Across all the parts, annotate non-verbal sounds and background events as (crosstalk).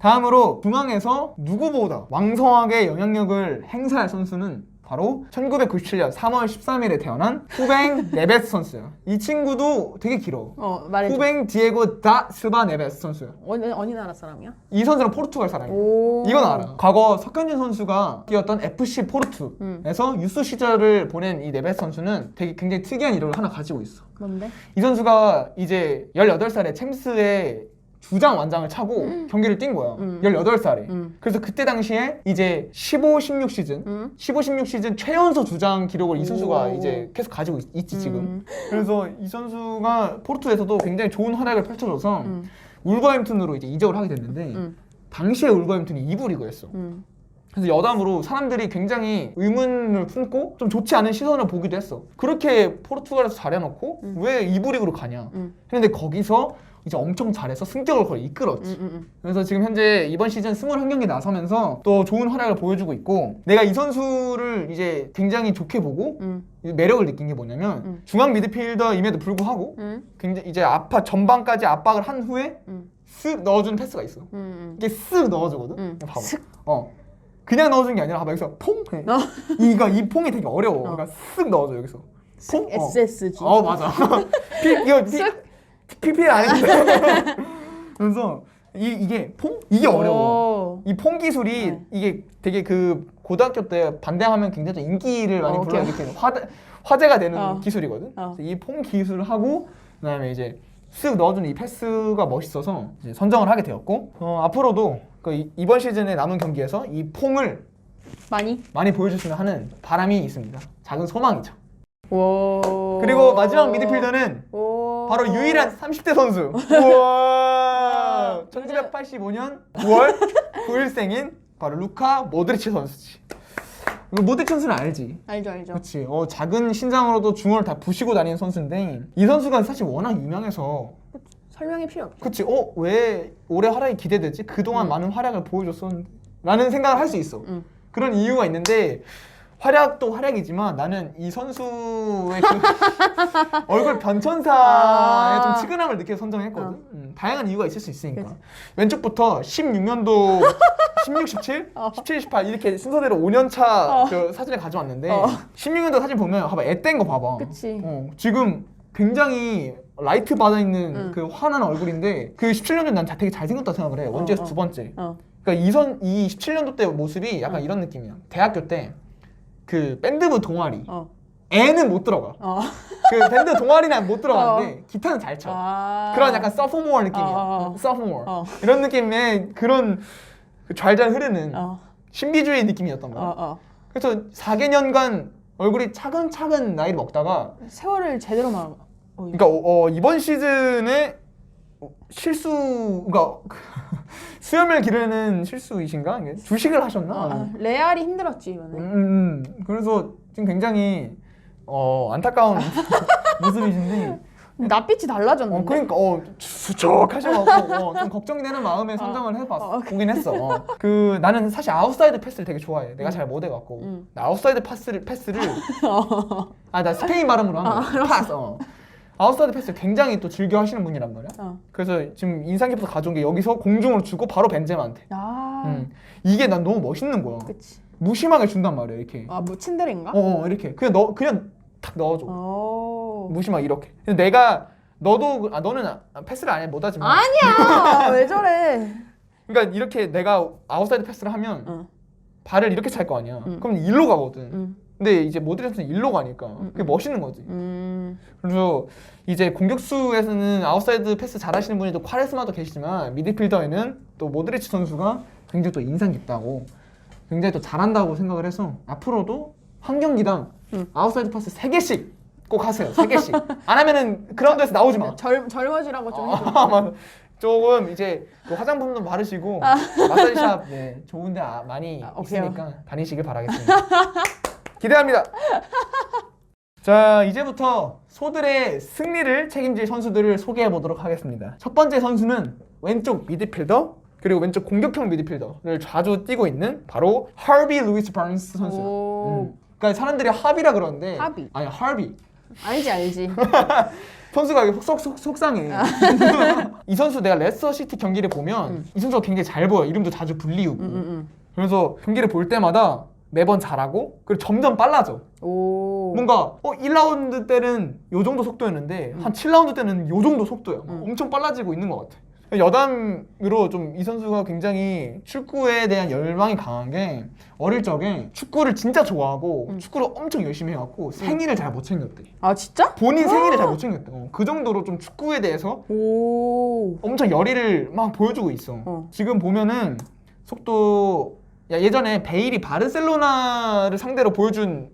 다음으로 중앙에서 누구보다 왕성하게 영향력을 행사할 선수는 바로 1997년 3월 13일에 태어난 후뱅 네베스 선수야. 이 친구도 되게 길어. 어 말해줘. 후뱅 디에고 다 실바 네베스 선수야. 어느 어느 나라 사람이야? 이 선수는 포르투갈 사람이야. 오. 이건 알아. 과거 석현진 선수가 뛰었던 FC 포르투에서 음. 유스 시절을 보낸 이 네베스 선수는 되게 굉장히 특이한 이력을 하나 가지고 있어. 뭔데? 이 선수가 이제 18살에 챔스의 주장 완장을 차고 경기를 뛴 거야. 음. 18살에. 음. 그래서 그때 당시에 이제 15, 16 시즌, 음. 15, 16 시즌 최연소 주장 기록을 이 선수가 오. 이제 계속 가지고 있, 지 지금. 음. 그래서 이 선수가 포르투에서도 굉장히 좋은 활약을 펼쳐줘서 음. 울버햄튼으로 이제 이적을 하게 됐는데 음. 당시에 울버햄튼이 2부 리그였어. 음. 그래서 여담으로 사람들이 굉장히 의문을 품고 좀 좋지 않은 시선을 보기도 했어. 그렇게 포르투갈에서 잘해놓고 음. 왜 2부 리그로 가냐? 음. 했는데 거기서 이제 엄청 잘해서 승격을 거의 이끌었지. 음. 음. 그래서 지금 현재 이번 시즌 21경기 나서면서 또 좋은 활약을 보여주고 있고 내가 이 선수를 이제 굉장히 좋게 보고 음. 매력을 느낀 게 뭐냐면 음. 중앙 미드필더임에도 불구하고 음. 굉장히 이제 압박 전방까지 압박을 한 후에 음. 쓱 넣어주는 패스가 있어. 음. 이게 쓱 넣어주거든. 음. 봐봐. 슥. 어. 그냥 넣어주는 게 아니라 봐봐 여기서 퐁. 해. 어. 이거 이 퐁이 되게 어려워. 어. 그러니까 쓱 넣어줘 여기서. 퐁. 어. SSG. 어 맞아. (laughs) 피, 이거 피, 쓱. PPL 아닌데. (laughs) 그래서 이 이게 퐁 이게 어려워. 오. 이퐁 기술이 네. 이게 되게 그 고등학교 때 반대하면 굉장히 좀 인기를 많이 어, 오케이. 불러일으키는 화제 화제가 되는 어. 기술이거든. 어. 이퐁 기술을 하고 그다음에 이제 쓱 넣어주는 이 패스가 멋있어서 이제 선정을 하게 되었고 어, 앞으로도 그 이- 이번 시즌에 남은 경기에서 이 퐁을 많이. 많이 보여줬으면 하는 바람이 있습니다. 작은 소망이죠. 오. 그리고 마지막 미드필더는 오. 바로 유일한 30대 선수. (laughs) 우와. 1985년 9월 9일생인 바로 루카 모드리치 선수지. 이거 모드리치 선수는 알지? 알죠 알죠. 그렇지. 어, 작은 신장으로도 중원을 다 부시고 다니는 선수인데 이 선수가 사실 워낙 유명해서 설명이 필요 없죠. 그치. 어, 왜 올해 활약이 기대되지? 그동안 음. 많은 활약을 보여줬었는데 라는 생각을 할 수 있어. 음. 그런 이유가 있는데 활약도 활약이지만 나는 이 선수의 그 (laughs) 얼굴 변천사에 아. 좀 치근함을 느껴서 선정했거든. 어. 음, 다양한 이유가 있을 수 있으니까. 그치. 왼쪽부터 16년도 16, 17, 어. 17, 18 이렇게 순서대로 5년 차 어. 그 사진을 가져왔는데 어. 16년도 사진 보면 봐봐 앳된 거 봐봐. 그치. 어, 지금 굉장히 라이트 받아 있는 응. 그 환한 얼굴인데 그 17년도 난 되게 잘생겼다 생각을 해. 원주에서 어. 두 번째. 어. 그러니까 이선 이 17년도 때 모습이 약간 응. 이런 느낌이야. 대학교 때 그 밴드부 동아리 어. 애는 못 들어가. 어. 그 밴드 동아리는 못 들어가는데 기타는 잘 쳐. 아. 그런 약간 서포모어 느낌이야. 어, 어. 서포모어 어. 이런 느낌의 그런 그 잘잘 흐르는 어. 신비주의 느낌이었던 거야. 어. 어. 그래서 4개년간 얼굴이 차근차근 나이를 먹다가 세월을 제대로 말. 어, 그러니까 어, 어, 이번 시즌에 실수 그러니까 수염을 기르는 실수이신가? 이게 주식을 하셨나? 아, 레알이 힘들었지 이번에. 음, 음, 그래서 지금 굉장히 어, 안타까운 (laughs) 모습이신데 낯빛이 달라졌는데. 어, 그러니까 어, 수척하셔가지고 어, 좀 걱정이 되는 마음에 선정을 해봤어 어, 보긴 했어 어. 그 나는 사실 아웃사이드 패스를 되게 좋아해 내가 잘 못 해갖고 음. 나 아웃사이드 패스를 패스를 (laughs) 아 나 스페인 발음으로 하면 파스 어. 아웃사이드 패스를 굉장히 또 즐겨 하시는 분이란 말이야 어. 그래서 지금 인상 깊어서 가져온 게 여기서 공중으로 주고 바로 벤제마한테 아. 음. 이게 난 너무 멋있는 거야 그치. 무심하게 준단 말이야 이렇게 아, 뭐 친데레인가? 어, 어 이렇게 그냥 너 그냥 탁 넣어줘 어. 무심하게 이렇게 근데 내가 너도 그- 아 너는 아, 패스를 안해 못하지만 아니야. (laughs) 왜 저래? 그러니까 이렇게 내가 아웃사이드 패스를 하면 어. 발을 이렇게 찰 거 아니야 음. 그럼 일로 가거든 음. 근데 이제 모드리치는 일로 가니까 그게 음. 멋있는 거지 음. 그래서 이제 공격수에서는 아웃사이드 패스 잘하시는 분이 또 카리스마도 계시지만 미드필더에는 또 모드리치 선수가 굉장히 또 인상 깊다고 굉장히 또 잘한다고 생각을 해서 앞으로도 한 경기당 음. 아웃사이드 패스 3개씩 꼭 하세요 3개씩 안 하면은 그라운드에서 나오지 마 젊 젊어지라고 좀 해줘. 아, 맞아. 조금 이제 그 화장품도 바르시고 마사지샵 네, 좋은 데 아, 많이 아, 오케이. 있으니까 다니시길 바라겠습니다. (laughs) 기대합니다. (laughs) 자 이제부터 소들의 승리를 책임질 선수들을 소개해 보도록 하겠습니다. 첫 번째 선수는 왼쪽 미드필더 그리고 왼쪽 공격형 미드필더를 자주 뛰고 있는 바로 하비 루이스 바른스 선수. 오. 음. 그러니까 사람들이 하비라 그러는데 하비. 아니 하비. 알지 알지. (laughs) 선수가 이게 속, 속, 속상해. (laughs) 이 선수 내가 레스터 시티 경기를 보면 음. 이 선수가 굉장히 잘 보여. 이름도 자주 불리우고. 응, 그래서 경기를 볼 때마다 매번 잘하고 그리고 점점 빨라져. 응. 오. 뭔가 어 1라운드 때는 요 정도 속도였는데 한 7라운드 때는 요 정도 속도야. 막 음. 엄청 빨라지고 있는 것 같아. 여담으로 좀 이 선수가 굉장히 축구에 대한 열망이 강한 게 어릴 적에 축구를 진짜 좋아하고 음. 축구를 엄청 열심히 해갖고 생일을 잘 못 챙겼대. 아 진짜? 본인 생일을 잘 못 챙겼대. 어, 그 정도로 좀 축구에 대해서 오. 엄청 열의를 막 보여주고 있어. 어. 지금 보면은 속도 야, 예전에 베일이 바르셀로나를 상대로 보여준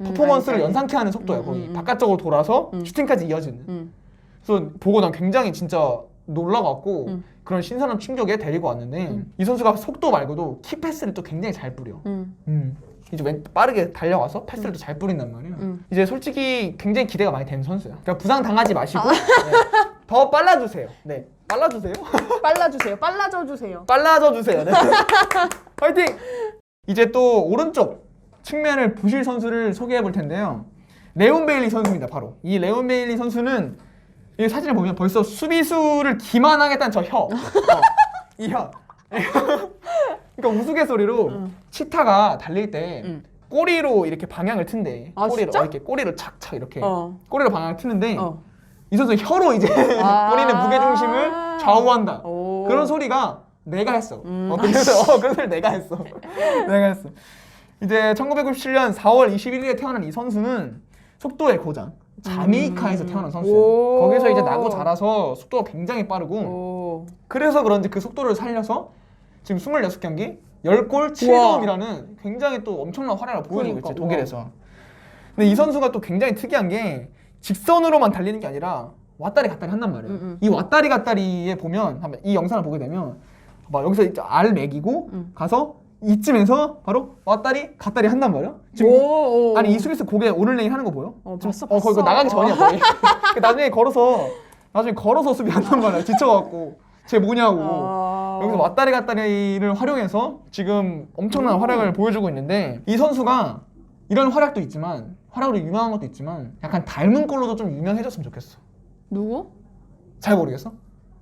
음, 퍼포먼스를 알지, 알지. 연상케 하는 속도야 음, 거의 음, 음. 바깥쪽으로 돌아서 음. 슈팅까지 이어지는 응. 그래서 보고 난 굉장히 진짜 놀라갖고 음. 그런 신선한 충격에 데리고 왔는데 음. 이 선수가 속도 말고도 키 패스를 또 굉장히 잘 뿌려 응. 이제 왼 빠르게 달려와서 패스를 또잘 뿌린단 말이야 음. 이제 솔직히 굉장히 기대가 많이 되는 선수야 그러니까 부상 당하지 아. 마시고 네. 더 빨라주세요 네 빨라주세요 (laughs) 빨라주세요. 빨라져 주세요. 빨라져 주세요. 네. (laughs) 화이팅! 이제 또 오른쪽 측면을 보실 선수를 소개해 볼 텐데요. 레온 베일리 선수입니다. 바로 이 레온 베일리 선수는 이 사진을 보면 벌써 수비수를 기만하겠다는 저 혀, 어, 이 혀. (laughs) 그러니까 우스갯소리로 응. 치타가 달릴 때 응. 꼬리로 이렇게 방향을 튼대. 아, 꼬리로 진짜? 어, 이렇게 꼬리로 착착 이렇게 어. 꼬리로 방향을 트는데 어. 이 선수 혀로 이제 (laughs) 아. 본인의 무게 중심을 좌우한다. 오. 그런 소리가 내가 했어. 음. 어, 그래서 어, 그런 소리 내가 했어. (laughs) 내가 했어. 이제 1997년 4월 21일에 태어난 이 선수는 속도의 고장. 자메이카에서 음. 태어난 선수야. 오. 거기서 이제 나고 자라서 속도가 굉장히 빠르고 오. 그래서 그런지 그 속도를 살려서 지금 26경기 10골 7도움이라는 굉장히 또 엄청난 활약을 보여주고 그러니까, 있지 독일에서. 근데 이 선수가 또 굉장히 특이한 게 직선으로만 달리는 게 아니라 왔다리 갔다리 한단 말이에요. 음, 음. 이 왔다리 갔다리에 보면 한번 이 영상을 보게 되면 막 여기서 이제 알 매기고 음. 가서 이쯤에서 바로 왔다리 갔다리 한단 말이야. 지금 오. 아니 이 수비수 고개 오를내기 하는 거 보여? 어, 봤어, 어 거기 봤어. 나가기 전이야 거의. (laughs) 그 나중에 걸어서 나중에 걸어서 수비 한단 말이야. 지쳐갖고 쟤 뭐냐고. 아. 여기서 왔다리 갔다리를 활용해서 지금 엄청난 오. 활약을 보여주고 있는데 이 선수가 이런 활약도 있지만 활약으로 유명한 것도 있지만 약간 닮은 꼴로도 좀 유명해졌으면 좋겠어. 누구? 잘 모르겠어?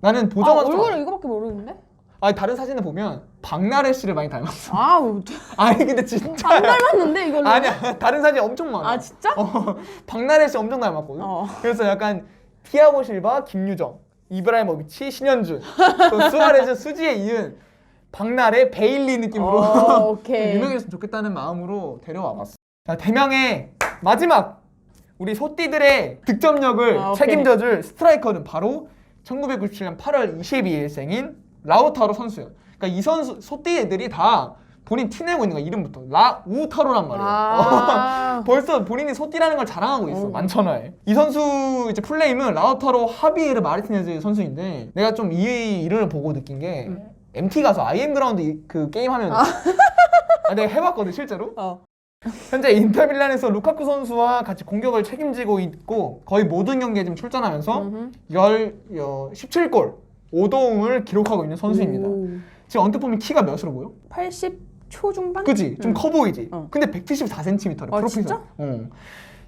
나는 아, 보자마자 얼굴은 이거밖에 모르는데? 아니 다른 사진을 보면 박나래 씨를 많이 닮았어. 아우. (laughs) 아니 근데 진짜 안 닮았는데 이걸로? 아니야 다른 사진 엄청 많아. 아 진짜? 어, 박나래 씨 엄청 닮았거든. 어. 그래서 약간 티아고 실바, 김유정, 이브라이모비치, 신현준, 또 수아레즈, (laughs) 수지에 이은 박나래, 베일리 느낌으로 어, 오케이. (laughs) 유명해졌으면 좋겠다는 마음으로 데려와봤어. 자, 대명의 마지막 우리 소띠들의 득점력을 아, 오케이. 책임져줄 스트라이커는 바로 1997년 8월 22일생인 라우타로 선수예요. 그러니까 이 선수 소띠 애들이 다 본인 티 내고 있는 거야 이름부터 라우타로란 말이에요. 아. (laughs) 벌써 본인이 소띠라는 걸 자랑하고 있어 어. 만천하에 이 선수 이제 플레임은 라우타로 하비에르 마르티네즈 선수인데 내가 좀 이 이름을 보고 느낀 게 음. MT 가서 IM 그라운드 이- 그 게임 하면 아. 내가 해봤거든 실제로 어. 현재 인터 밀란에서 루카쿠 선수와 같이 공격을 책임지고 있고 거의 모든 경기에 지금 출전하면서 음흠. 열, 어, 17골 5도움을 기록하고 있는 선수입니다 오. 지금 언뜻 보면 키가 몇으로 보여? 80 초 중반? 그지? 좀 응. 커 보이지? 어. 근데 174cm래 아, 프로필상. 진짜? 어.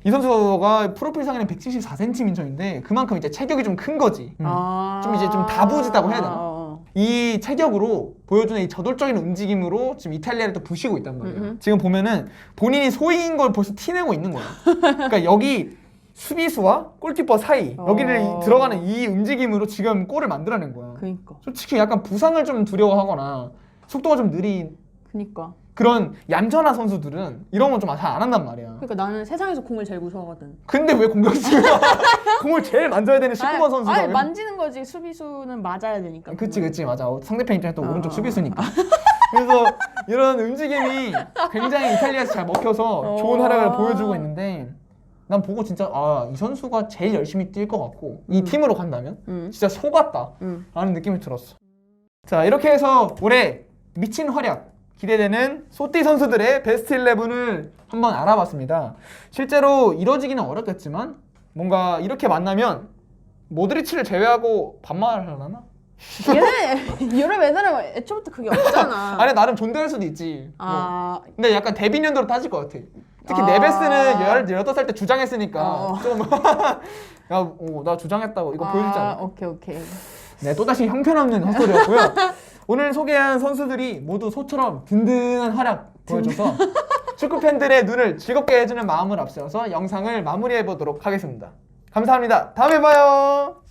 이 선수가 프로필상에는 174cm인데 그만큼 이제 체격이 좀 큰 거지. 음. 아. 좀 이제 좀 다부지다고 해야 되나? 어. 이 체격으로 보여주는 이 저돌적인 움직임으로 지금 이탈리아를 또 부시고 있단 말이에요. 음흠. 지금 보면은 본인이 소위인 걸 벌써 티내고 있는 거야. 그러니까 여기 수비수와 골키퍼 사이 여기를 어. 이- 들어가는 이 움직임으로 지금 골을 만들어낸 거야. 그니까. 솔직히 약간 부상을 좀 두려워하거나 속도가 좀 느린 그니까. 그런 얌전한 선수들은 이런 건 좀 잘 안 한단 말이야. 그러니까 나는 세상에서 공을 제일 무서워하거든. 근데 왜 공격수가 (laughs) 공을 제일 만져야 되는 19번 선수가 아니 왜- 만지는 거지 수비수는 맞아야 되니까. 그치 그치 맞아 어, 상대편 입장에 또 어, 오른쪽 어. 수비수니까 그래서 이런 움직임이 굉장히 이탈리아에서 잘 먹혀서 좋은 어. 활약을 보여주고 있는데 난 보고 진짜 아 이 선수가 제일 열심히 뛸 것 같고 이 음. 팀으로 간다면 응. 진짜 속았다 응. 라는 느낌이 들었어 자 이렇게 해서 올해 미친 활약 기대되는 소띠 선수들의 베스트 11을 한번 알아봤습니다 실제로 이뤄지기는 어렵겠지만 뭔가 이렇게 만나면 모드리치를 제외하고 반말하려나? 얘네 (laughs) 유럽 애들은 애초부터 그게 없잖아. (laughs) 아니 나름 존대할 수도 있지 뭐. 아 근데 약간 데뷔 년도로 따질 것 같아 특히 아. 네베스는 18살 때 주장했으니까 어. (laughs) 좀 야, 어, 나 주장했다고 이거 보여주지 않아? 아, 오케이 오케이. 네, 또 다시 형편없는 헛소리였고요. 오늘 소개한 선수들이 모두 소처럼 든든한 활약 보여줘서 축구 팬들의 눈을 즐겁게 해주는 마음을 앞세워서 영상을 마무리해 보도록 하겠습니다. 감사합니다. 다음에 봐요.